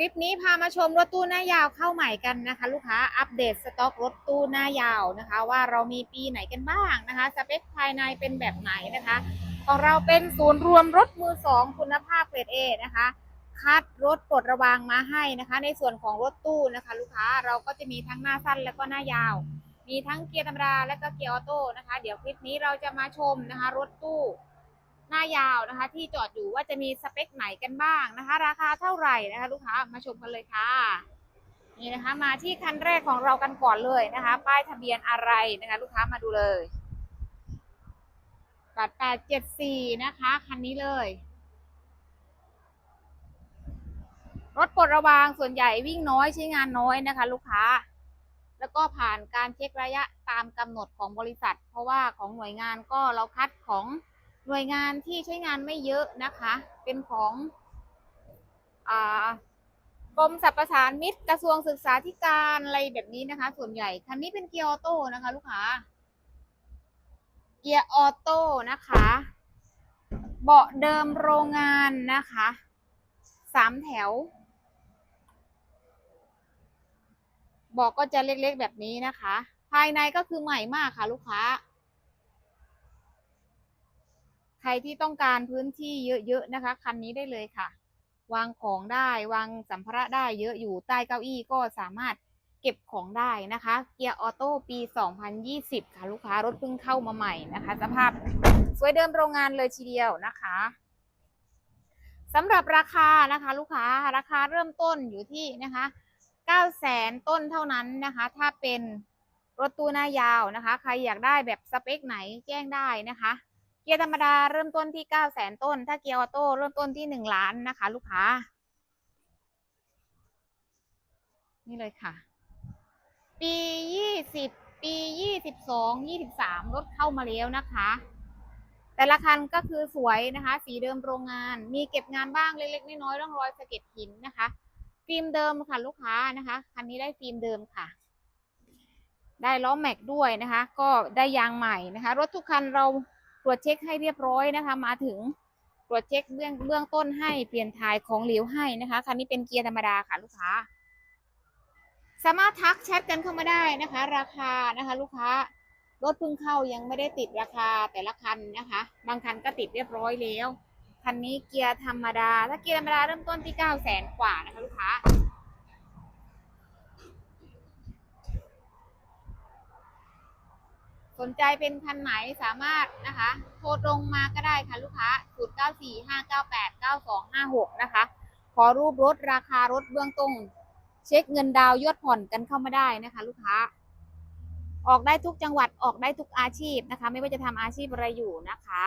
ลิปนี้พามาชมรถตู้หน้ายาวเข้าใหม่กันนะคะ ลูกค้าอัปเดตสต็อกรถตู้หน้ายาวนะคะ ว่าเรามีปีไหนกันบ้างนะคะสเปคภายในเป็นแบบไหนนะคะ ของเราเป็นศูนย์รวมรถมือสองคุณภาพเกรดเอนะคะคัดรถปลดระวางมาให้นะคะ ในส่วนของรถตู้นะคะ ลูกค้าเราก็จะมีทั้งหน้าสั้นแล้วก็หน้ายาว มีทั้งเกียร์ธรรมดาและก็เกียร์ออโต้นะคะ เดี๋ยวคลิปนี้เราจะมาชมนะคะ รถตู้ หน้ายาวนะคะ ที่จอดอยู่ว่าจะมีสเปคไหนกันบ้างนะคะ ราคาเท่าไหร่นะคะ ลูกค้ามาชมกันเลยค่ะ นี่นะคะ มาที่คันแรกของเรากันก่อนเลยนะคะ ป้ายทะเบียนอะไรนะคะ ลูกค้ามาดูเลยปัดแปดเจ็ดสี่นะคะ คันนี้เลยรถปลดระวางส่วนใหญ่วิ่งน้อยใช้งานน้อยนะคะ ลูกค้า แล้วก็ผ่านการเช็คระยะตามกำหนดของบริษัท เพราะว่าของหน่วยงานก็เราคัดของ หน่วยงานที่ใช้งานไม่เยอะนะคะ เป็นของกรมสรรพสานมิตรกระทรวงศึกษาธิการอะไรแบบนี้นะคะ ส่วนใหญ่คันนี้เป็นเกียร์ออโต้นะคะ ลูกค้าเกียร์ออโต้นะคะ เบาะเดิมโรงงานนะคะสามแถว เบอกก็จะเล็กๆแบบนี้นะคะ ภายในก็คือใหม่มากค่ะ ลูกค้า ใครที่ต้องการพื้นที่เยอะๆนะคะ คันนี้ได้เลยค่ะ วางของได้วางสัมภาระได้เยอะอยู่ใต้เก้าอี้ก็สามารถเก็บของได้นะคะ เกียร์ออโต้ปี 2020 ค่ะ ลูกค้ารถเพิ่งเข้ามาใหม่นะคะ สภาพสวยเดิมโรงงานเลยทีเดียวนะคะสำหรับราคานะคะ ลูกค้าราคาเริ่มต้นอยู่ที่นะคะ9แสนต้นเท่านั้นนะคะ ถ้าเป็นรถตู้หน้ายาวนะคะ ใครอยากได้แบบสเปคไหนแจ้งได้นะคะ กียร์ธรรมดาเริ่มต้นที่9แสนต้น ถ้าเกียร์ออโต้เริ่มต้นที่1ล้านนะคะ ลูกค้า นี่เลยค่ะ ปี20ปี22 23รถเข้ามาแล้วนะคะ แต่ละคันก็คือสวยนะคะ สีเดิมโรงงาน มีเก็บงานบ้างเล็กๆน้อยๆร่องรอยสะเก็ดหินนะคะ ฟิล์มเดิมค่ะลูกค้านะคะคันนี้ได้ฟิล์มเดิมค่ะได้ล้อแม็กด้วยนะคะ ก็ได้ยางใหม่นะคะ รถทุกคันเรา ตรวจเช็คให้เรียบร้อยนะคะ มาถึงตรวจเช็คเบื้องเบื้องต้นให้เปลี่ยนถ่ายของเหลวให้นะคะคันนี้เป็นเกียร์ธรรมดาค่ะลูกค้า สามารถทักแชทกันเข้ามาได้นะคะ ราคานะคะ ลูกค้ารถเพิ่งเข้ายังไม่ได้ติดราคาแต่ละคันนะคะ บางคันก็ติดเรียบร้อยแล้วคันนี้เกียร์ธรรมดา ถ้าเกียร์ธรรมดาเริ่มต้นที่เก้าแสนกว่านะคะลูกค้า สนใจเป็นคันไหนสามารถนะคะโทรตรงมาก็ได้ค่ะลูกค้า 0 9 4 5 9 8 9 2 5 6 นะคะ ขอรูปรถราคารถเบื้องต้นเช็คเงินดาวยอดผ่อนกันเข้ามาได้นะคะ ลูกค้า ออกได้ทุกจังหวัดออกได้ทุกอาชีพนะคะ ไม่ว่าจะทำอาชีพอะไรอยู่นะคะ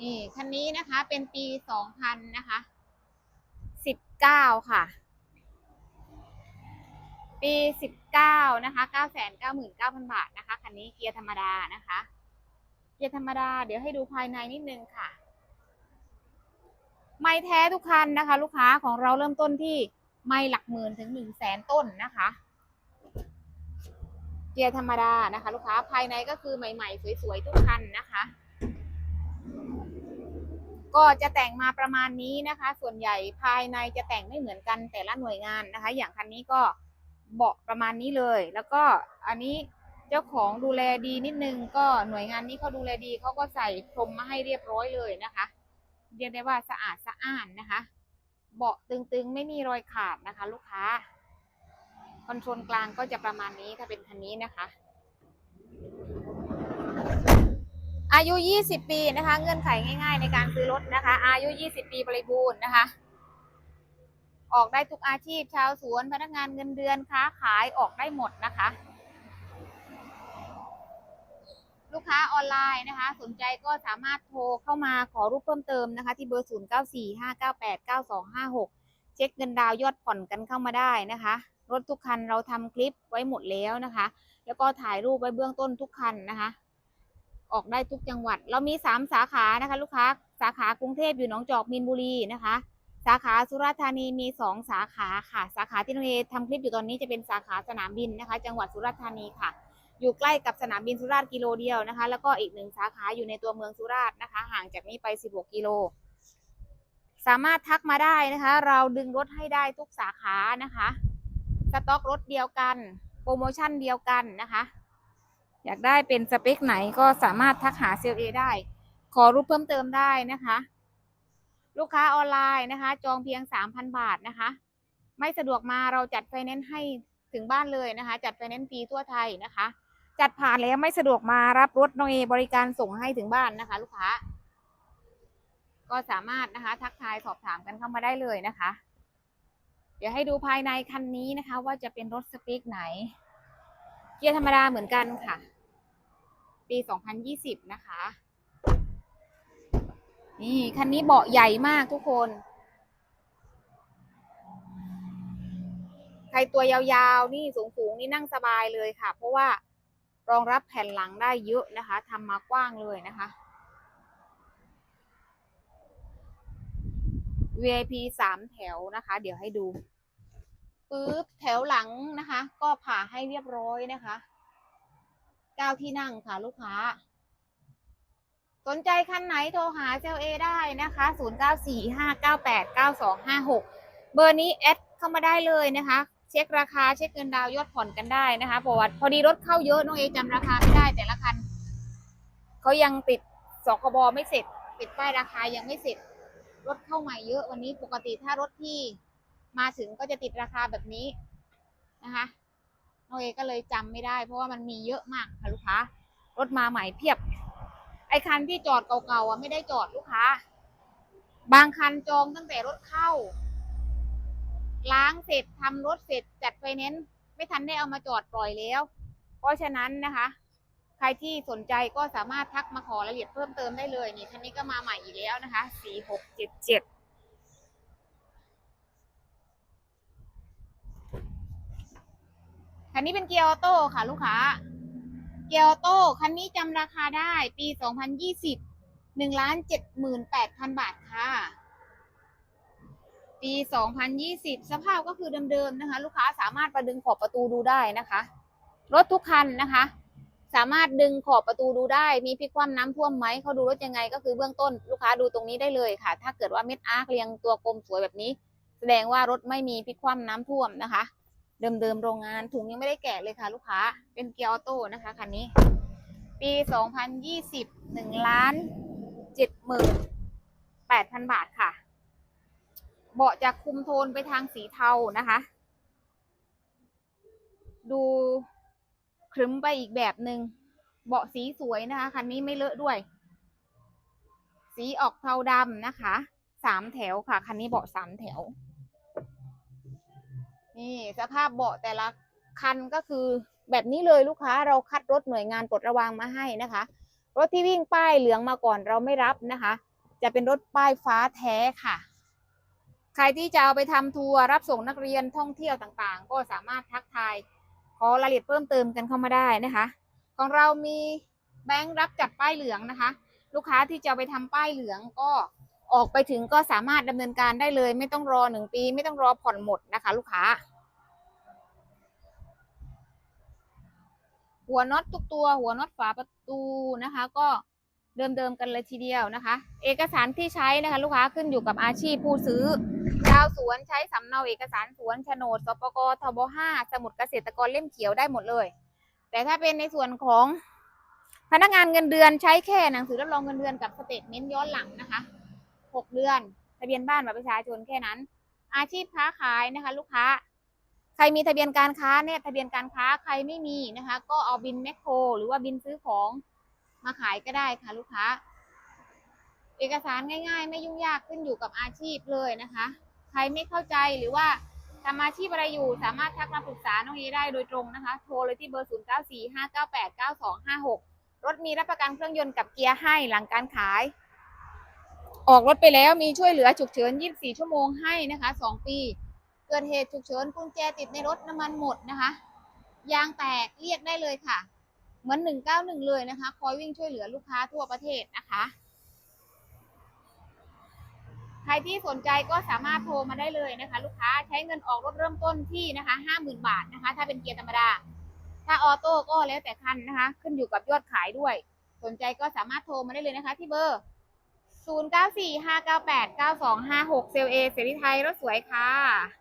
นี่คันนี้นะคะเป็นปีสองพันนะคะสิบเก้าค่ะ ปีสิบเก้านะคะเก้าแสนเก้าหมื่นเก้าพันบาทนะคะ คันนี้เกียร์ธรรมดานะคะ เกียร์ธรรมดา เดี๋ยวให้ดูภายในนิดนึงค่ะ ไม่แท้ทุกคันนะคะ ลูกค้าของเราเริ่มต้นที่ไม่หลักหมื่นถึงหนึ่งแสนต้นนะคะ เกียร์ธรรมดานะคะ ลูกค้า ภายในก็คือใหม่ ๆ สวย ๆ ทุกคันนะคะ ก็จะแต่งมาประมาณนี้นะคะ ส่วนใหญ่ภายในจะแต่งไม่เหมือนกันแต่ละหน่วยงานนะคะ อย่างคันนี้ก็ เบาะประมาณนี้เลย แล้วก็อันนี้เจ้าของดูแลดีนิดนึง ก็หน่วยงานนี้เขาดูแลดีเขาก็ใส่พรมมาให้เรียบร้อยเลยนะคะ เรียกได้ว่าสะอาดสะอ้านนะคะ เบาะตึงๆไม่มีรอยขาดนะคะ ลูกค้าคอนโทรลกลางก็จะประมาณนี้ถ้าเป็นคันนี้นะคะ อายุ 20 ปีนะคะ เงื่อนไขง่าย ๆ ในการซื้อรถนะคะ อายุ 20 ปีบริบูรณ์นะคะ ออกได้ทุกอาชีพ ชาวสวนพนักงานเงินเดือนค้าขายออกได้หมดนะคะ ลูกค้าออนไลน์นะคะ สนใจก็สามารถโทรเข้ามาขอรูปเพิ่มเติมนะคะ ที่เบอร์ 0 9 4 5 9 8 9 2 5 6 เช็คเงินดาวยอดผ่อนกันเข้ามาได้นะคะ รถทุกคันเราทำคลิปไว้หมดแล้วนะคะ แล้วก็ถ่ายรูปไว้เบื้องต้นทุกคันนะคะออกได้ทุกจังหวัด เรามี 3 สาขานะคะ ลูกค้า สาขากรุงเทพอยู่หนองจอกมีนบุรีนะคะ สาขาสุราษฎร์ธานีมี 2 สาขาค่ะ สาขาที่น้องเอทำคลิปอยู่ตอนนี้จะเป็นสาขาสนามบินนะคะ จังหวัดสุราษฎร์ธานีค่ะ อยู่ใกล้กับสนามบินสุราษฎร์กิโลเดียวนะคะ แล้วก็อีกหนึ่งสาขาอยู่ในตัวเมืองสุราษฎร์นะคะ ห่างจากนี้ไป 16 กิโล สามารถทักมาได้นะคะ เราดึงรถให้ได้ทุกสาขานะคะสต็อกรถเดียวกัน โปรโมชั่นเดียวกันนะคะ อยากได้เป็นสเปคไหนก็สามารถทักหาเซลล์เอได้ ขอรูปเพิ่มเติมได้นะคะ ลูกค้าออนไลน์นะคะ จองเพียง 3,000 บาทนะคะ ไม่สะดวกมาเราจัดไฟแนนซ์ให้ถึงบ้านเลยนะคะ จัดไฟแนนซ์ฟรีทั่วไทยนะคะ จัดผ่านแล้วไม่สะดวกมารับรถน้องเอบริการส่งให้ถึงบ้านนะคะ ลูกค้า ก็สามารถนะคะ ทักทายสอบถามกันเข้ามาได้เลยนะคะ เดี๋ยวให้ดูภายในคันนี้นะคะ ว่าจะเป็นรถสเปคไหน เกียร์ธรรมดาเหมือนกันค่ะ ปี 2020 นะคะ นี่คันนี้เบาะใหญ่มากทุกคน ใครตัวยาวๆ นี่สูงๆ นี่นั่งสบายเลยค่ะ เพราะว่ารองรับแผ่นหลังได้เยอะนะคะทำมากว้างเลยนะคะ VIP สามแถวนะคะ เดี๋ยวให้ดูปึ๊บแถวหลังนะคะ ก็ผ่าให้เรียบร้อยนะคะเก้าที่นั่งค่ะลูกค้า นใจคันไหนโทรหาเซลเอได้นะคะ 0945989256 เบอร์นี้แอดเข้ามาได้เลยนะคะ เช็คราคาเช็คเงินดาวยอดผ่อนกันได้นะคะเพราะว่าพอดีรถเข้าเยอะน้องเอจำราคาไม่ได้แต่ละคันเขายังติดสคบไม่เสร็จ ติดป้ายราคายังไม่เสร็จ รถเข้าใหม่เยอะวันนี้ปกติถ้ารถที่มาถึงก็จะติดราคาแบบนี้นะคะน้องเอก็เลยจำไม่ได้ เพราะว่ามันมีเยอะมากค่ะลูกค้ารถมาใหม่เพียบ ไอ้คันที่จอดเก่าๆอะไม่ได้จอดลูกค้า บางคันจองตั้งแต่รถเข้า ล้างเสร็จทำรถเสร็จจัดไฟแนนซ์ไม่ทันได้เอามาจอดปล่อยแล้ว เพราะฉะนั้นนะคะ ใครที่สนใจก็สามารถทักมาขอรายละเอียดเพิ่มเติมได้เลยนี่คันนี้ก็มาใหม่อีกแล้วนะคะสี่หกเจ็ดเจ็ดคันนี้เป็นเกียร์ออโต้ค่ะ ลูกค้า เกียรโต้คันนี้จำราคาได้ปี 2020 1ล้าน78,000 บาทค่ะ ปี 2020 สภาพก็คือเดิมๆนะคะ ลูกค้าสามารถประดึงขอบประตูดูได้นะคะ รถทุกคันนะคะ สามารถดึงขอบประตูดูได้ มีพิกคว่ำน้ำท่วมไหมเขาดูรถยังไงก็คือเบื้องต้นลูกค้าดูตรงนี้ได้เลยค่ะ ถ้าเกิดว่าเม็ดอาร์คเรียงตัวกลมสวยแบบนี้ แสดงว่ารถไม่มีพิกคว่ำน้ำท่วมนะคะ เดิมๆโรงงานถุงยังไม่ได้แกะเลยค่ะ ลูกค้า เป็นเกียร์ออโต้นะคะคันนี้ ปี 2020 1ล้าน78,000 บาทค่ะ เบาะจะคุมโทนไปทางสีเทานะคะ ดูครึ้มไปอีกแบบหนึง่งเบาะสีสวยนะคะคันนี้ไม่เลอะด้วย สีออกเทาดำนะคะสามแถวค่ะคันนี้เบาะสามแถว นี่สภาพเบาะแต่ละคันก็คือแบบนี้เลยลูกค้าเราคัดรถหน่วยงานปลดระวางมาให้นะคะ รถที่วิ่งป้ายเหลืองมาก่อนเราไม่รับนะคะ จะเป็นรถป้ายฟ้าแท้ค่ะ ใครที่จะเอาไปทำทัวร์รับส่งนักเรียนท่องเที่ยวต่างๆ ก็สามารถทักทายขอรายละเอียดเพิ่มเติมกันเข้ามาได้นะคะ ของเรามีแบงค์รับจัดป้ายเหลืองนะคะ ลูกค้าที่จะไปทำป้ายเหลืองก็ออกไปถึงก็สามารถดำเนินการได้เลย ไม่ต้องรอหนึ่งปี ไม่ต้องรอผ่อนหมดนะคะ ลูกค้า หัวน็อตทุกตัว หัวน็อตฝาประตูนะคะ ก็เดิมๆกันเลยทีเดียวนะคะ เอกสารที่ใช้นะคะ ลูกค้าขึ้นอยู่กับอาชีพผู้ซื้อชาวสวนใช้สำเนาเอกสารสวนโฉนดสปกทบห้าสมุดเกษตรกรเล่มเขียวได้หมดเลย แต่ถ้าเป็นในส่วนของพนักงานเงินเดือนใช้แค่หนังสือรับรองเงินเดือนกับสเตทเมนต์ย้อนหลังนะคะหกเดือน ทะเบียนบ้านบัตรประชาชนแค่นั้น อาชีพค้าขายนะคะ ลูกค้า รมีทะเบียนการค้าเนี่ยทะเบียนการค้าใครไม่มีนะคะ ก็เอาบินแมคโคร หรือว่าบินซื้อของมาขายก็ได้ค่ะลูกค้า เอกสารง่าย ๆ ไม่ยุ่งยากขึ้นอยู่กับอาชีพเลยนะคะ ใครไม่เข้าใจหรือว่าทำอาชีพอะไรอยู่สามารถทักมาปรึกษาน้องเอได้โดยตรงนะคะ โทรเลยที่เบอร์ 0 9 4 5 9 8 9 2 5 6 รถมีรับประกันเครื่องยนต์กับเกียร์ให้หลังการขาย ออกรถไปแล้วมีช่วยเหลือฉุกเฉิน 24 ชั่วโมงให้นะคะ 2 ปี เกิดเหตุฉุกเฉินกุญแจติดในรถน้ำมันหมดนะคะ ยางแตกเรียกได้เลยค่ะ เหมือน 191 เลยนะคะ คอยวิ่งช่วยเหลือลูกค้าทั่วประเทศนะคะ ใครที่สนใจก็สามารถโทรมาได้เลยนะคะ ลูกค้าใช้เงินออกรถเริ่มต้นที่นะคะห้าหมื่นบาทนะคะ ถ้าเป็นเกียร์ธรรมดา ถ้าออโต้ก็แล้วแต่คันนะคะ ขึ้นอยู่กับยอดขายด้วย สนใจก็สามารถโทรมาได้เลยนะคะที่เบอร์0 9 4 5 9 8 9 2 5 6 เซลเอเสรีไทยรถสวยค่ะ